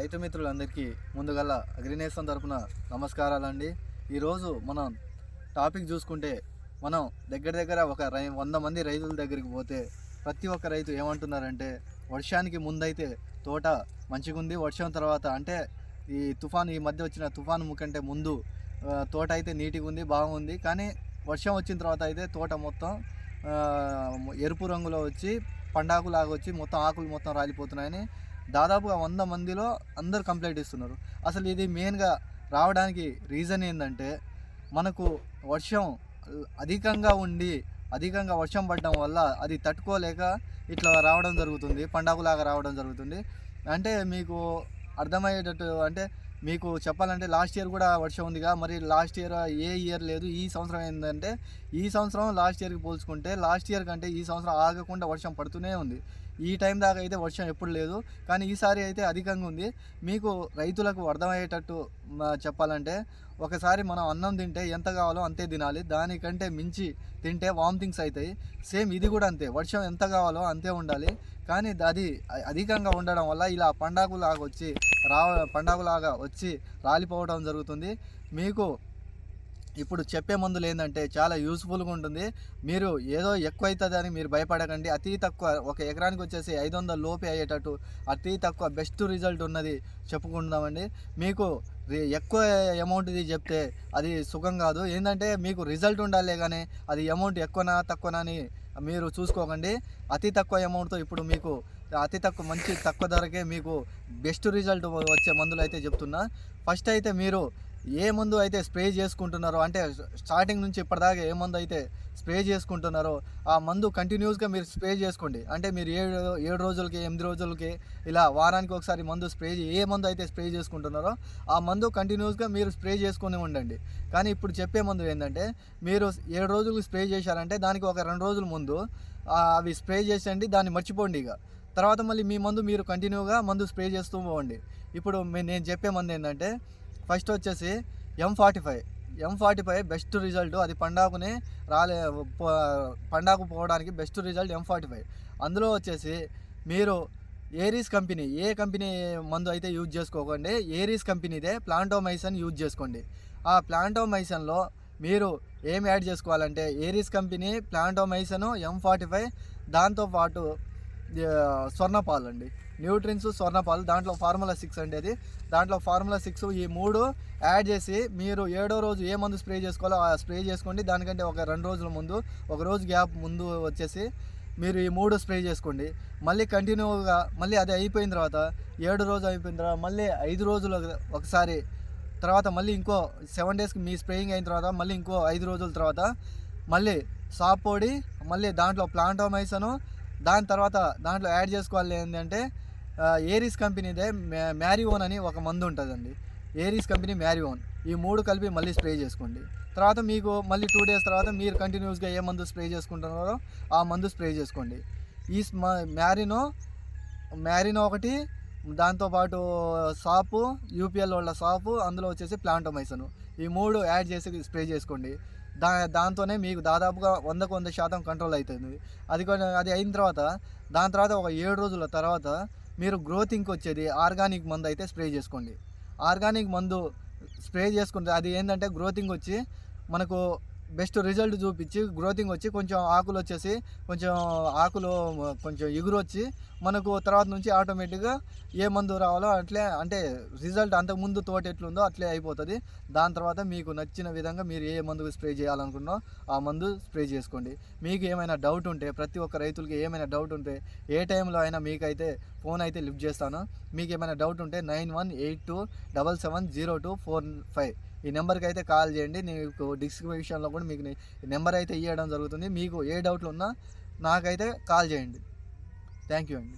రైతు మిత్రులందరికీ ముందుగల అగ్రినేషన్ తరపున నమస్కారాలండి. ఈరోజు మనం టాపిక్ చూసుకుంటే మనం దగ్గర దగ్గర ఒక రై వంద మంది రైతుల దగ్గరికి పోతే ప్రతి ఒక్క రైతు ఏమంటున్నారంటే వర్షానికి ముందైతే తోట మంచిగుంది వర్షం తర్వాత అంటే ఈ తుఫాన్ ఈ మధ్య వచ్చిన తుఫాను ముఖంటే ముందు తోట అయితే నీటిగా ఉంది బాగుంది. కానీ వర్షం వచ్చిన తర్వాత అయితే తోట మొత్తం ఎరుపు రంగులో వచ్చి పండాకులాగా వచ్చి మొత్తం ఆకులు మొత్తం రాలిపోతున్నాయని దాదాపుగా వంద మందిలో అందరు కంప్లైంట్ ఇస్తున్నారు. అసలు ఇది మెయిన్గా రావడానికి రీజన్ ఏంటంటే మనకు వర్షం అధికంగా ఉండి అధికంగా వర్షం పడడం వల్ల అది తట్టుకోలేక ఇట్లా రావడం జరుగుతుంది పండగలాగా రావడం జరుగుతుంది. అంటే మీకు అర్థమయ్యేటట్టు అంటే మీకు చెప్పాలంటే లాస్ట్ ఇయర్ కూడా వర్షం ఉందిగా. మరి లాస్ట్ ఇయర్ ఏ ఇయర్ లేదు. ఈ సంవత్సరం ఏంటంటే ఈ సంవత్సరం లాస్ట్ ఇయర్కి పోల్చుకుంటే లాస్ట్ ఇయర్ కంటే ఈ సంవత్సరం ఆగకుండా వర్షం పడుతూనే ఉంది. ఈ టైం దాకా అయితే వర్షం ఎప్పుడు లేదు. కానీ ఈసారి అయితే అధికంగా ఉంది. మీకు రైతులకు అర్థమయ్యేటట్టు చెప్పాలంటే ఒకసారి మనం అన్నం తింటే ఎంత కావాలో అంతే తినాలి. దానికంటే మించి తింటే వామిటింగ్స్ అవుతాయి సేమ్ ఇది కూడా అంతే. వర్షం ఎంత కావాలో అంతే ఉండాలి. కానీ అది అధికంగా ఉండడం వల్ల ఇలా పండాగులాగా వచ్చి రావ పండాగులాగా వచ్చి రాలిపోవడం జరుగుతుంది. మీకు ఇప్పుడు చెప్పే మందులు ఏంటంటే చాలా యూస్ఫుల్గా ఉంటుంది. మీరు ఏదో ఎక్కువ అవుతుందని మీరు భయపడకండి. అతి తక్కువ ఒక ఎకరానికి వచ్చేసి ఐదు వందల లోపే అయ్యేటట్టు అతి తక్కువ బెస్ట్ రిజల్ట్ ఉన్నది చెప్పుకుందామండి. మీకు ఎక్కువ అమౌంట్ది చెప్తే అది సుఖం కాదు. ఏంటంటే మీకు రిజల్ట్ ఉండాలి కానీ అది అమౌంట్ ఎక్కువనా తక్కువనా అని మీరు చూసుకోకండి. అతి తక్కువ అమౌంట్తో ఇప్పుడు మీకు అతి తక్కువ మంచి తక్కువ ధరకే మీకు బెస్ట్ రిజల్ట్ వచ్చే మందులు అయితే చెప్తున్నా. ఫస్ట్ అయితే మీరు ఏ మందు అయితే స్ప్రే చేసుకుంటున్నారో అంటే స్టార్టింగ్ నుంచి ఇప్పటిదాకా ఏ మందు అయితే స్ప్రే చేసుకుంటున్నారో ఆ మందు కంటిన్యూస్గా మీరు స్ప్రే చేసుకోండి. అంటే మీరు ఏడు ఏడు రోజులకి ఎనిమిది రోజులకి ఇలా వారానికి ఒకసారి మందు స్ప్రే ఏ మందు అయితే స్ప్రే చేసుకుంటున్నారో ఆ మందు కంటిన్యూస్గా మీరు స్ప్రే చేసుకొని ఉండండి. కానీ ఇప్పుడు చెప్పే మందు ఏంటంటే మీరు ఏడు రోజులు స్ప్రే చేశారంటే దానికి ఒక రెండు రోజుల ముందు అవి స్ప్రే చేసేయండి దాన్ని మర్చిపోండి ఇక. తర్వాత మళ్ళీ మీ మందు మీరు కంటిన్యూగా మందు స్ప్రే చేస్తూ పోండి ఇప్పుడు నేను చెప్పే మందు ఏంటంటే ఫస్ట్ వచ్చేసి M forty five M forty five best result అది పండాకుని రాలే పండాకు పోవడానికి best result M forty five అందులో వచ్చేసి మీరు ఏరీస్ కంపెనీ ఏ కంపెనీ మందు అయితే యూజ్ చేసుకోకండి ఏరీస్ కంపెనీదే ప్లాంటోమైసన్ యూజ్ చేసుకోండి. ఆ ప్లాంటోమైసన్లో మీరు ఏం యాడ్ చేసుకోవాలంటే ఏరీస్ కంపెనీ ప్లాంటోమైసను ఎం ఫార్టీ ఫైవ్ దాంతోపాటు ఆ, స్వర్ణపాలు అండి న్యూట్రిన్స్ స్వర్ణపాలు దాంట్లో ఫార్ములా సిక్స్ అండి అది. దాంట్లో ఫార్ములా సిక్స్ ఈ మూడు యాడ్ చేసి మీరు ఏడో రోజు ఏ మందు స్ప్రే చేసుకోవాలో ఆ స్ప్రే చేసుకోండి. దానికంటే ఒక రెండు రోజుల ముందు ఒక రోజు గ్యాప్ ముందు వచ్చేసి మీరు ఈ మూడు స్ప్రే చేసుకోండి. మళ్ళీ కంటిన్యూగా మళ్ళీ అది అయిపోయిన తర్వాత ఏడు రోజు అయిపోయిన తర్వాత మళ్ళీ ఐదు రోజులు ఒకసారి తర్వాత మళ్ళీ ఇంకో సెవెన్ డేస్కి మీ స్ప్రేయింగ్ అయిన తర్వాత మళ్ళీ ఇంకో ఐదు రోజుల తర్వాత మళ్ళీ సాప్ పొడి మళ్ళీ దాంట్లో ప్లాంటోమైసను దాని తర్వాత దాంట్లో యాడ్ చేసుకోవాలి ఏంటంటే ఏరీస్ కంపెనీదే మ్యా- మ్యారిఓన్ అని ఒక మందు ఉంటుందండి. ఏరీస్ కంపెనీ మ్యారిఓన్ ఈ మూడు కలిపి మళ్ళీ స్ప్రే చేసుకోండి. తర్వాత మీకు మళ్ళీ టూ డేస్ తర్వాత మీరు కంటిన్యూస్గా ఏ మందు స్ప్రే చేసుకుంటున్నారో ఆ మందు స్ప్రే చేసుకోండి. ఈ స్మ మ్యారినో మ్యారినో ఒకటి దాంతోపాటు సాపు యూపీఎల్ వాళ్ళ సాపు అందులో వచ్చేసి ప్లాంటోమైసన్ ఈ మూడు యాడ్ చేసి స్ప్రే చేసుకోండి. దా దాంతోనే మీకు దాదాపుగా వందకు వంద శాతం కంట్రోల్ అవుతుంది అది కూడా అది అయిన తర్వాత దాని తర్వాత ఒక ఏడు రోజుల తర్వాత మీరు గ్రోతింగ్కి వచ్చేది ఆర్గానిక్ మందు అయితే స్ప్రే చేసుకోండి. ఆర్గానిక్ మందు స్ప్రే చేసుకుంటే అది ఏంటంటే గ్రోతింగ్ వచ్చి మనకు బెస్ట్ రిజల్ట్ చూపించి గ్రోతింగ్ వచ్చి కొంచెం ఆకులు వచ్చేసి కొంచెం ఆకులు కొంచెం ఎగురు వచ్చి మనకు తర్వాత నుంచి ఆటోమేటిక్గా ఏ మందు రావాలో అట్లే అంటే రిజల్ట్ అంతకుముందు తోట ఎట్లుందో అట్లే అయిపోతుంది. దాని తర్వాత మీకు నచ్చిన విధంగా మీరు ఏ మందు స్ప్రే చేయాలనుకున్నో ఆ మందు స్ప్రే చేసుకోండి. మీకు ఏమైనా డౌట్ ఉంటే ప్రతి ఒక్క రైతులకి ఏమైనా డౌట్ ఉంటే ఏ టైంలో అయినా మీకైతే ఫోన్ అయితే లిఫ్ట్ చేస్తాను. మీకు ఏమైనా డౌట్ ఉంటే nine one eight two double seven zero two four five ఈ నెంబర్కి అయితే కాల్ చేయండి. మీకు డిస్క్రిప్షన్లో కూడా మీకు నెంబర్ అయితే ఇవ్వడం జరుగుతుంది. మీకు ఏ డౌట్లు ఉన్నా నాకైతే కాల్ చేయండి. థ్యాంక్ యూ అండి.